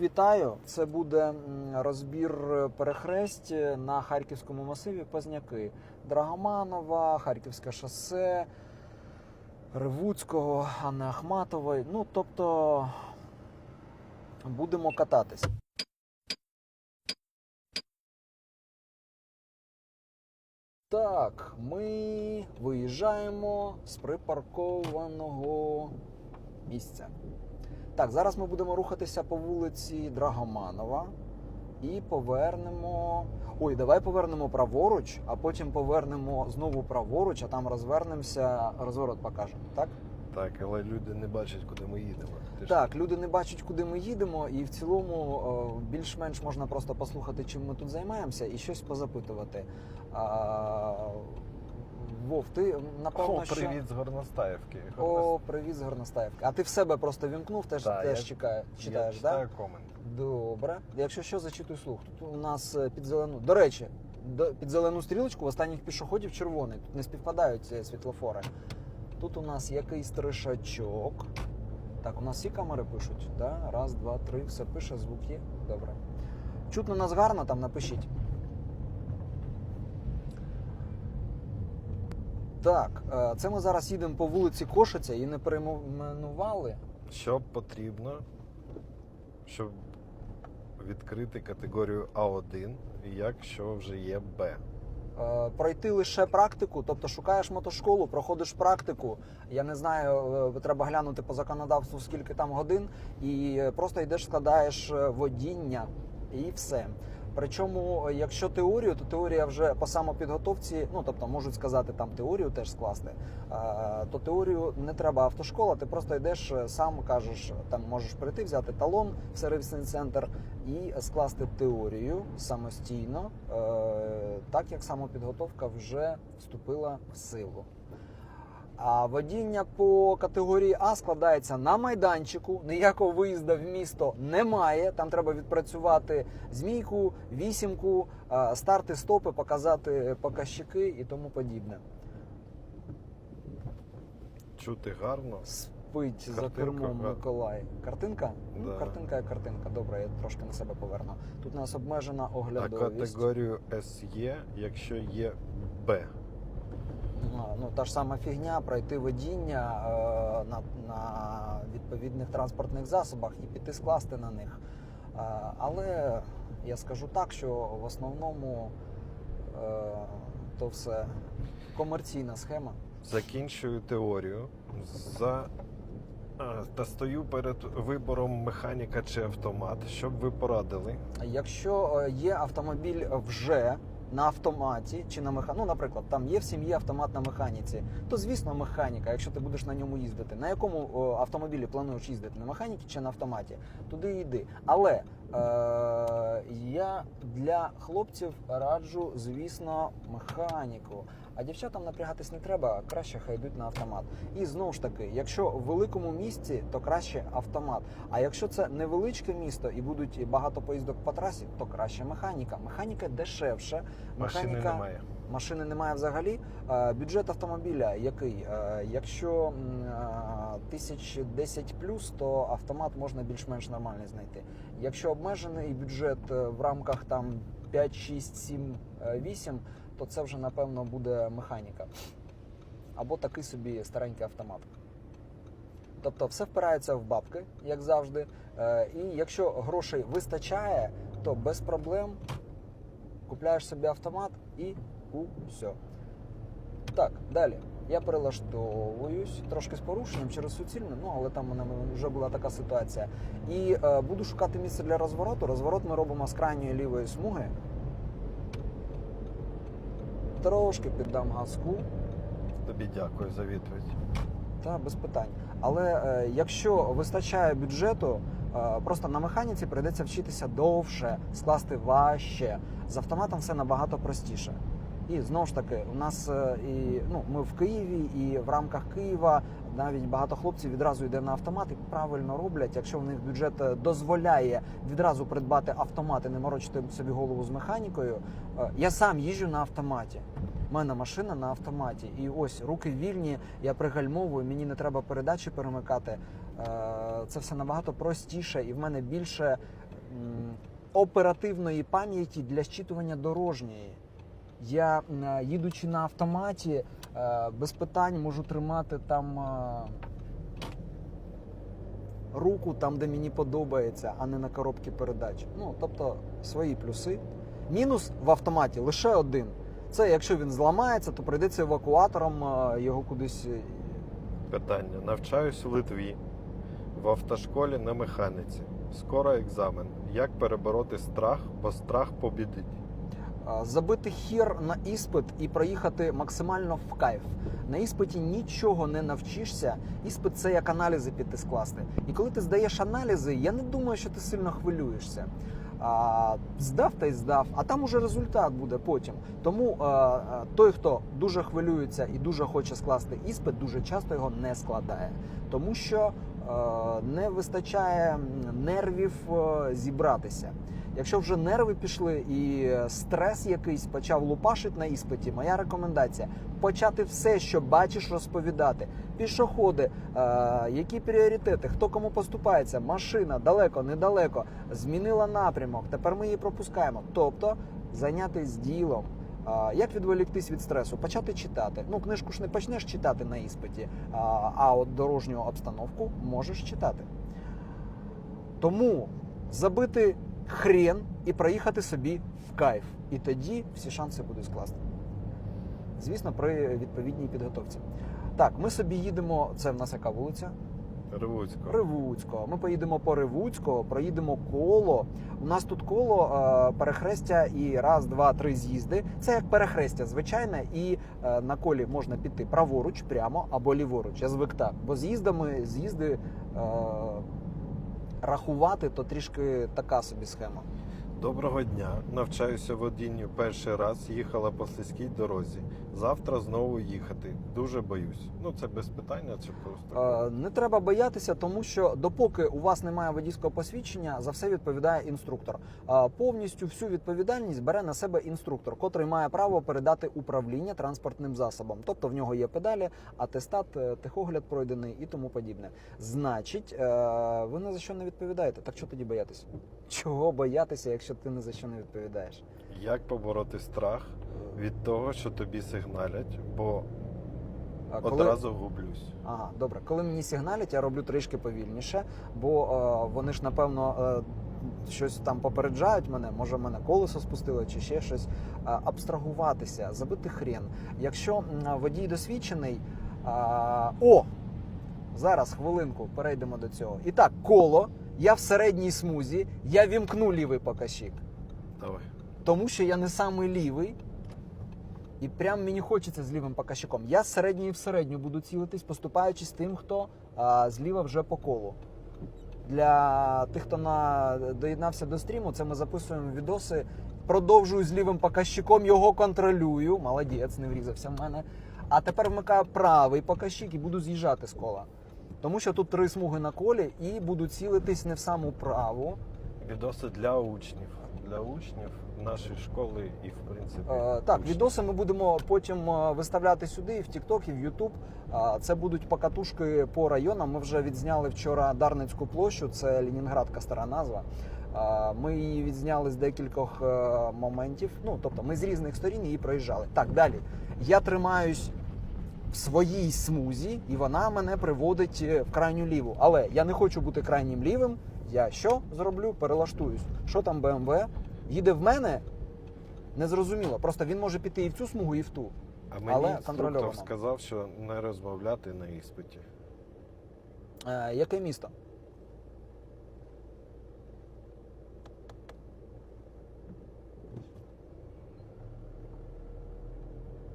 Вітаю! Це буде розбір перехресть на Харківському масиві Позняки. Драгоманова, Харківське шосе, Ревуцького, Анни Ахматової. Ну, тобто будемо кататись. Так, ми виїжджаємо з припаркованого місця. Так, зараз ми будемо рухатися по вулиці Драгоманова і повернемо. Ой, давай повернемо праворуч, а потім повернемо знову праворуч, а там розвернемося, розворот покажемо. Так? Так, але люди не бачать, куди ми їдемо. Ти ж- Так, люди не бачать, куди ми їдемо, і в цілому е, більш-менш можна просто послухати, чим ми тут займаємося, і щось позапитувати. А, Вов, ти напевно, О, що... привіт з Горностаївки. О, привіт з Горностаївки. А ти в себе просто вімкнув, теж, Так, теж я- чекає, читаєш, так? читаю комент. Добре. Якщо що, зачитуй слух. Тут у нас е, під зелену. До речі, під зелену стрілочку в останніх пішоходів червоний. Тут не співпадають ці світлофори. Тут у нас якийсь тришачок. Так, у нас всі камери пишуть. Да? Раз, два, три, все пише, звук є. Добре. Чутно нас гарно, там напишіть. Так, е, це ми зараз їдемо по вулиці Кошиця і не перейменували. Що потрібно, щоб відкрити категорію А1, якщо вже є Б? Е, пройти лише практику, тобто шукаєш мотошколу, проходиш практику. Я не знаю, е, треба глянути по законодавству, скільки там годин, і просто йдеш, складаєш водіння і все. Причому, е, якщо теорію, то теорія вже по самопідготовці, ну тобто можуть сказати там теорію теж скласти. е, То теорію не треба автошкола, ти просто йдеш е, сам кажеш, там можеш прийти, взяти талон в сервісний центр і скласти теорію самостійно, е, так як самопідготовка вже вступила в силу. А водіння по категорії А складається на майданчику. Ніякого виїзду в місто немає. Там треба відпрацювати змійку, вісімку, е, старти, стопи, показати показчики і тому подібне. Чути гарно. Спить за Картинка, кермом га. Миколай. Картинка? Ну, картинка як картинка. Добре, я трошки на себе поверну. Тут у нас обмежена А оглядовість. категорію С є, якщо є Б. Ну, та ж сама фігня, пройти водіння е, на, на відповідних транспортних засобах і піти скласти на них. Е, але я скажу так, що в основному е, то все комерційна схема. Закінчую теорію за... а, та стою перед вибором механіка чи автомат. Що б ви порадили? Якщо е, є автомобіль вже на автоматі чи на механі, ну, наприклад, там є в сім'ї автомат на механіці, то звісно механіка, якщо ти будеш на ньому їздити. На якому автомобілі плануєш їздити? На механіці чи на автоматі? Туди йди. Але я для хлопців раджу, звісно, механіку. А дівчатам напрягатись не треба, краще хай йдуть на автомат. І знову ж таки, якщо в великому місті, то краще автомат. А якщо це невеличке місто і будуть багато поїздок по трасі, то краще механіка. Механіка дешевше. Машини Механіка немає. Машини немає взагалі. Е, Бюджет автомобіля який? Е, Якщо е, тисяч 10 плюс, то автомат можна більш-менш нормальний знайти. Якщо обмежений бюджет в рамках там 5, 6, 7, е, 8, то це вже напевно буде механіка. Або такий собі старенький автомат. Тобто все впирається в бабки, як завжди. І якщо грошей вистачає, то без проблем купляєш собі автомат і усе. Так, далі. Я перелаштовуюсь трошки з порушенням через суцільне, ну але там у мене вже була така ситуація. І е, буду шукати місце для розвороту. Розворот ми робимо з крайньої лівої смуги. Трошки піддам газку. Тобі дякую за відповідь. Та без питань. Але е, якщо вистачає бюджету, е, просто на механіці прийдеться вчитися довше, скласти важче. З автоматом все набагато простіше. І знову ж таки, у нас е, і ну ми в Києві, і в рамках Києва навіть багато хлопців відразу йде на автомат і правильно роблять. Якщо в них бюджет е, дозволяє відразу придбати автомат і не морочити собі голову з механікою. Е, Я сам їжджу на автоматі. У мене машина на автоматі, і ось руки вільні, я пригальмовую, мені не треба передачі перемикати. Це все набагато простіше, і в мене більше оперативної пам'яті для щитування дорожньої. Я, їдучи на автоматі, е, без питань можу тримати там е, руку там, де мені подобається, а не на коробці передач. Ну, тобто свої плюси. Мінус в автоматі лише один. Це якщо він зламається, то прийдеться евакуатором е, його кудись. е, Питання. Навчаюсь у Литві в автошколі на механіці. Скоро екзамен. Як перебороти страх, бо страх побідить. Забити хір на іспит і проїхати максимально в кайф. На іспиті нічого не навчишся. Іспит це як аналізи піти скласти. І коли ти здаєш аналізи, я не думаю, що ти сильно хвилюєшся. А, здав та й здав, а там уже результат буде потім. Тому а, той, хто дуже хвилюється і дуже хоче скласти іспит, дуже часто його не складає, тому що не вистачає нервів зібратися. Якщо вже нерви пішли і стрес якийсь почав лупашити на іспиті, моя рекомендація почати все, що бачиш, розповідати. Пішоходи, е, які пріоритети, хто кому поступається, машина далеко, недалеко, змінила напрямок. Тепер ми її пропускаємо. Тобто зайнятися ділом. Як відволіктись від стресу? Почати читати. Ну, книжку ж не почнеш читати на іспиті, а от дорожню обстановку можеш читати. Тому забити хрен і проїхати собі в кайф. І тоді всі шанси будуть скласти. Звісно, при відповідній підготовці. Так, ми собі їдемо. Це в нас яка вулиця? Ревуцько. Ривуцького. Ми поїдемо по Ривуцького, проїдемо коло. У нас тут коло е, перехрестя і раз, два, три з'їзди. Це як перехрестя звичайне, і е, на колі можна піти праворуч, прямо або ліворуч. Я звик так. Бо з'їздами з'їзди е, рахувати то трішки така собі схема. Доброго дня. Навчаюся водінню перший раз. Їхала по слизькій дорозі. Завтра знову їхати. Дуже боюсь. Ну це без питання, чи просто Е, Не треба боятися, тому що допоки у вас немає водійського посвідчення, за все відповідає інструктор. Е, Повністю всю відповідальність бере на себе інструктор, котрий має право передати управління транспортним засобом. Тобто в нього є педалі, атестат, е, техогляд пройдений і тому подібне. Значить, ви ні за що не відповідаєте. Так що тоді боятися? Чого боятися, якщо ти ні за що не відповідаєш? Як побороти страх від того, що тобі сигналять, бо Е, коли- одразу гублюсь. Ага, добре. Коли мені сигналять, я роблю трішки повільніше, бо е, вони ж напевно е, щось там попереджають мене. Може, мене колесо спустило чи ще щось. Е, абстрагуватися, забити хрен. Якщо водій досвідчений, е, о! Зараз хвилинку перейдемо до цього. І так, коло. Я в середній смузі, я вімкну лівий показчик. Давай. Тому що я не самий лівий. І прям мені хочеться з лівим показчиком. Я з середньої в середню буду цілитись, поступаючись тим, хто а, зліва вже по колу. Для тих, хто на, доєднався до стріму, це ми записуємо відоси. Продовжую з лівим показчиком, його контролюю. Молодець, не врізався в мене. А тепер вмикаю правий показчик і буду з'їжджати з кола. Тому що тут три смуги на колі і буду цілитись не в саму праву. Відоси для учнів. Для учнів нашої школи і в принципі. Е, Так, учнів. відоси ми будемо потім е, виставляти сюди, і в TikTok, і в YouTube. Е, Це будуть покатушки по районам. Ми вже відзняли вчора Дарницьку площу, це Ленінградка стара назва. Е, Ми її відзняли з декількох моментів. Ну, тобто ми з різних сторін її проїжджали. Так, далі. Я тримаюсь в своїй смузі, і вона мене приводить в крайню ліву. Але я не хочу бути крайнім лівим. Я що зроблю? Перелаштуюсь. Що там BMW? Їде в мене? Незрозуміло. Просто він може піти і в цю смугу, і в ту. А мені але інструктор контрольовано. сказав, що не розмовляти на іспиті. Е, яке місто?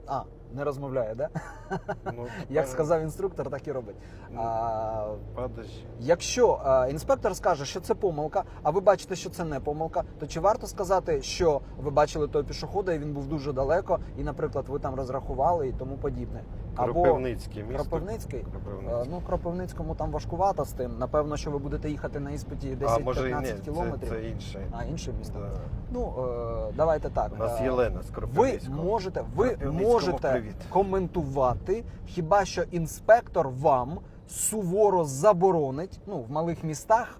А, не розмовляє, да? Ну, Як сказав інструктор, так і робить. Ну, А, Подожди. Якщо а, інспектор скаже, що це помилка, а ви бачите, що це не помилка, то чи варто сказати, що ви бачили того пішохода, і він був дуже далеко, і, наприклад, ви там розрахували і тому подібне? Кропивницьке місто. Кропивницький? Е, Кропивницький. Ну, Кропивницькому там важкувато з тим. Напевно, що ви будете їхати на іспиті а може і 10-15 ні, це, кілометрів. це інше. А інше місто. Да. Ну е, давайте так. У нас Е, Єлена з ви Кропивницького. можете, ви Кропивницькому можете привіт. коментувати, хіба що інспектор вам суворо заборонить. Ну, в малих містах